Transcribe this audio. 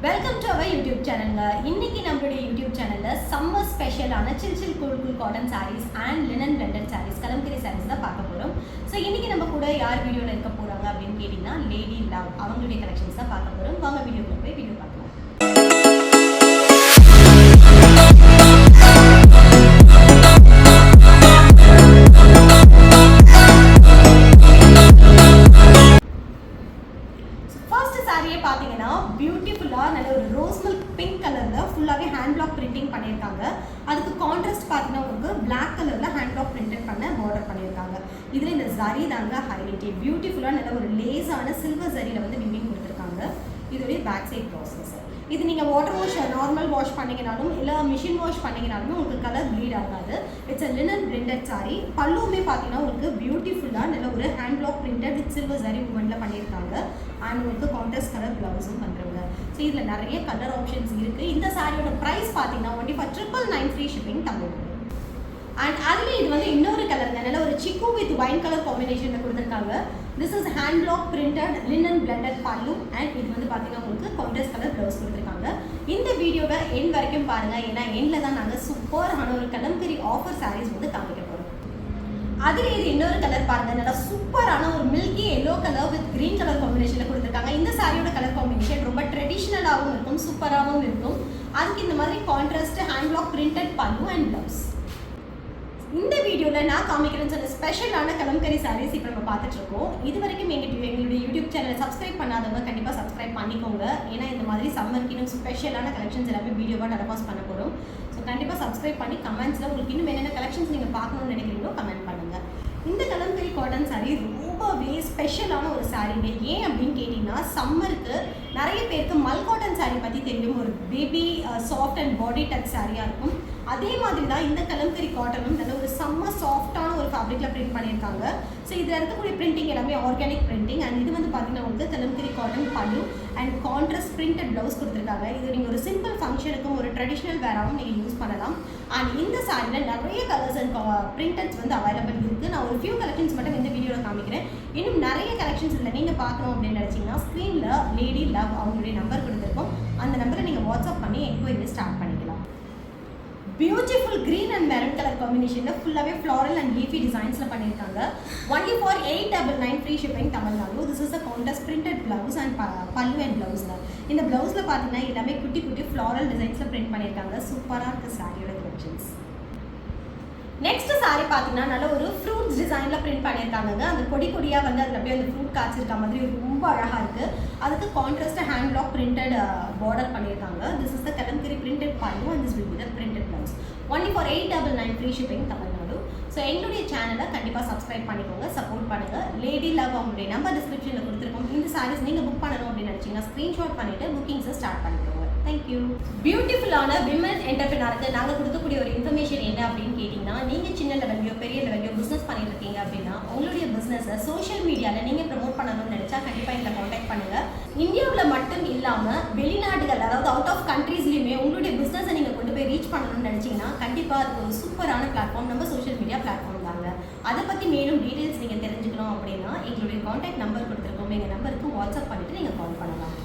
Welcome to our YouTube சேனலுங்க இன்னைக்கு நம்மளுடைய யூடியூப் சேனலில் சம்மர் ஸ்பெஷலான chill chill cool cool cotton sarees and linen blended sarees kalamkari sarees தான் பார்க்க போகிறோம் ஸோ இன்னைக்கு நம்ம கூட யார் வீடியோவில் இருக்க போகிறாங்க அப்படின்னு கேட்டிங்கன்னா லேடி லவ் அவங்களுடைய கலெக்ஷன்ஸ் தான் பார்க்க போகிறோம் ஃபர்ஸ்ட் சாரியே பார்த்தீங்கன்னா பியூட்டிஃபுல்லாக நல்ல ஒரு ரோஸ் மில்க் பிங்க் கலரில் ஃபுல்லாகவே ஹேண்ட் பிளாக் பிரிண்டிங் பண்ணியிருக்காங்க. அதுக்கு கான்ட்ராஸ்ட் பார்த்தீங்கன்னா உங்களுக்கு பிளாக் கலரில் ஹேண்ட் பிளாக் பிரிண்டட் பண்ண பார்டர் பண்ணியிருக்காங்க. இதில் இந்த சரி தாங்க ஹைலைட்டே பியூட்டிஃபுல்லாக நல்ல ஒரு லேஸான சில்வர் சரியில் வந்து விமிங் கொடுத்துருக்காங்க. இதோடைய பேக் சைட் ப்ராசஸ் இது நீங்கள் வாட்டர் வாஷ் நார்மல் வாஷ் பண்ணிங்கனாலும் இல்லை மிஷின் வாஷ் பண்ணீங்கனாலுமே உங்களுக்கு கலர் ப்ளீட் ஆகாது. It's a linen printed saree பல்லுமே பார்த்தீங்கன்னா உங்களுக்கு பியூட்டிஃபுல்லாக நல்ல ஒரு hand block printed with silver zari மூமெண்ட்டில் பண்ணியிருக்காங்க. அண்ட் உங்களுக்கு கான்ட்ராஸ்ட் கலர் ப்ளவுஸும் பண்ணுறாங்க ஸோ இதில் நிறைய கலர் ஆப்ஷன்ஸ் இருக்குது இந்த சாரியோட ப்ரைஸ் பார்த்தீங்கன்னா one five triple nine free shipping Tamil and அதுல இது வந்து இன்னொரு கலர் நல்ல ஒரு சிக்கு வித் ஒயின் கலர் காம்பினேஷனில் கொடுத்துருக்காங்க. This is hand block printed linen blended pallu and இது வந்து பார்த்தீங்கன்னா உங்களுக்கு கான்ட்ராஸ்ட் கலர் ப்ளவுஸ் கொடுத்துருக்காங்க. இந்த வீடியோவை என் வரைக்கும் பாருங்க. ஏன்னா எண்ணில் தான் நாங்கள் சூப்பரான ஒரு கலம்பரி ஆஃபர் சாரீஸ் வந்து காமிக்க போகிறோம் அதுல இது இன்னொரு கலர் பாருங்க. நல்லா சூப்பரான ஒரு milky yellow colour with green colour காம்பினேஷன்ல கொடுத்துருக்காங்க. இந்த சாரியோட கலர் காம்பினேஷன் ரொம்ப ட்ரெடிஷ்னலாகவும் இருக்கும் சூப்பராகவும் இருக்கும். அதுக்கு இந்த மாதிரி contrast hand block printed pallu and blouse இந்த வீடியோவில் நான் காமிக்கிறேன்னு சொன்ன ஸ்பெஷலான கலம்கரி சாரீஸ் இப்போ நம்ம பார்த்துட்டு இருக்கோம் இது வரைக்கும் எங்கள் எங்களுடைய யூடியூப் சேனலை சப்ஸ்கிரைப் பண்ணாதவங்க கண்டிப்பாக சப்ஸ்கிரைப் பண்ணிக்கோங்க. ஏன்னா இந்த மாதிரி சம்மருக்கு இன்னும் ஸ்பெஷலான கலெக்ஷன்ஸ் எல்லாமே வீடியோவாக டெலபாஸ் பண்ண போகிறோம் ஸோ கண்டிப்பாக சப்ஸ்கிரைப் பண்ணி கமெண்ட்ஸில் உங்களுக்கு இன்னும் என்னென்ன கலெக்ஷன்ஸ் நீங்கள் பார்க்கணும்னு நினைக்கிறீங்களோ கமெண்ட் பண்ணுங்கள் காட்டன் சாரீ ரொம்பவே ஸ்பெஷலான ஒரு சாரீங்க ஏன் அப்படின்னு கேட்டிங்கன்னா சம்மருக்கு நிறைய பேருக்கு மல் காட்டன் சாரீ பற்றி தெரியும். ஒரு baby soft and body touch சாரியாக இருக்கும். அதே மாதிரி தான் இந்த கலம்கரி காட்டனும் நல்ல ஒரு செம்ம சாஃப்ட் ஃபேப்ரிக்கில் பிரிண்ட் பண்ணியிருக்காங்க. ஸோ இதில் இருக்கக்கூடிய பிரிண்டிங் எல்லாமே ஆர்கானிக் பிரிண்டிங் அண்ட் இது வந்து பார்த்தீங்கன்னா உங்களுக்கு kalamkari cotton pallu and contrast printed blouse கொடுத்துருக்காங்க. இது நீங்கள் ஒரு சிம்பிள் ஃபங்க்ஷனுக்கும் ஒரு ட்ரெடிஷ்னல் வேராகவும் நீங்கள் யூஸ் பண்ணலாம். அண்ட் இந்த சாரியில் நிறைய கலர்ஸ் அண்ட் பிரிண்டட்ஸ் வந்து அவைலபிள் இருக்குது நான் ஒரு ஃபியூ கலெக்ஷன்ஸ் மட்டும் இந்த வீடியோவில் காமிக்கிறேன். இன்னும் நிறைய கலெக்ஷன்ஸ் இல்லை நீங்கள் பார்க்கணும் அப்படின்னு நினச்சிங்கன்னா ஸ்க்ரீனில் லேடி லவ் அவங்களுடைய நம்பர் கொடுத்துருக்கோம். அந்த நம்பரை நீங்கள் வாட்ஸ்அப் பண்ணி என்கொயரி ஸ்டார்ட் பண்ணிக்கலாம். பியூட்டிஃபுல் க்ரீன் அண்ட் கலர் காம்பினேஷனில் ஃபுல்லாகவே ஃப்ளாரல் அண்ட் லீஃபி டிசைன்ஸில் பண்ணியிருக்காங்க only for eight double nine free shipping Tamil Nadu this is a contrast printed blouse and pallu and ப்ளவுஸில் இந்த ப்ளவுஸில் பார்த்தீங்கன்னா எல்லாமே குட்டி குட்டி ஃப்ளாரல் டிசைன்ஸில் பிரிண்ட் பண்ணியிருக்காங்க சூப்பராக இருக்குது சாரியோட கலெக்ஷன்ஸ் நெக்ஸ்ட் சாரி பார்த்தீங்கன்னா நல்ல ஒரு ஃப்ரூட்ஸ் டிசைனில் பிரிண்ட் பண்ணியிருக்காங்க அந்த கொடி கொடியாக வந்து அதில் அப்படியே அந்த ஃப்ரூட் காய்ச்சிருக்க மாதிரி ரொம்ப அழகாக இருக்குது அதுக்கு contrast hand block printed border பண்ணியிருக்காங்க this is the kalamkari printed pallu and this will be the printed blouse only for eight double nine free shipping Tamil Nadu so எங்களுடைய சேனலை கண்டிப்பாக சப்ஸ்கிரைப் பண்ணிக்கோங்க சப்போர்ட் பண்ணுங்கள் லேடி லவ் அவங்களுடைய number டிஸ்கிரிப்ஷனில் கொடுத்துருக்கோம். இந்த சாரீஸ் நீங்கள் புக் பண்ணணும் அப்படின்னு நினச்சிங்கன்னா ஸ்க்ரீன்ஷாட் பண்ணிவிட்டு புக்கிங்ஸை ஸ்டார்ட் பண்ணிக்கோங்க. தேங்க்யூ பியூட்டிஃபுல்லான விமன் என்டர்பிரினருக்கு நாங்கள் கொடுக்கக்கூடிய ஒரு இன்ஃபர்மேஷன் என்ன அப்படின்னு கேட்டிங்கன்னா நீங்கள் சின்ன லெவல்லையோ பெரிய லெவல்லையோ பிஸ்னஸ் பண்ணிட்டு இருக்கீங்க அப்படின்னா உங்களுடைய பிஸ்னஸை சோஷியல் மீடியாவில் நீங்கள் ப்ரமோட் பண்ணணும்னு நினச்சா கண்டிப்பாக எங்களை காண்டாக்ட் பண்ணுங்கள் இந்தியாவில் மட்டும் இல்லாமல் வெளிநாடுகள் அதாவது அவுட் ஆஃப் கண்ட்ரி உங்களுடைய பிஸ்னஸை நீங்கள் கொண்டு போய் ரீச் பண்ணணும்னு நினச்சிங்கன்னா கண்டிப்பாக அது ஒரு சூப்பரான பிளாட்ஃபார்ம் நம்ம சோஷியல் மீடியா பிளாட்ஃபார்ம் தாங்க. அதை பற்றி மேலும் டீட்டெயில்ஸ் நீங்கள் தெரிஞ்சுக்கணும் அப்படின்னா எங்களுடைய காண்டாக்ட் நம்பர் கொடுத்துருக்கோம். எங்கள் நம்பருக்கு வாட்ஸ்அப் பண்ணிவிட்டு நீங்கள் கால் பண்ணலாம்.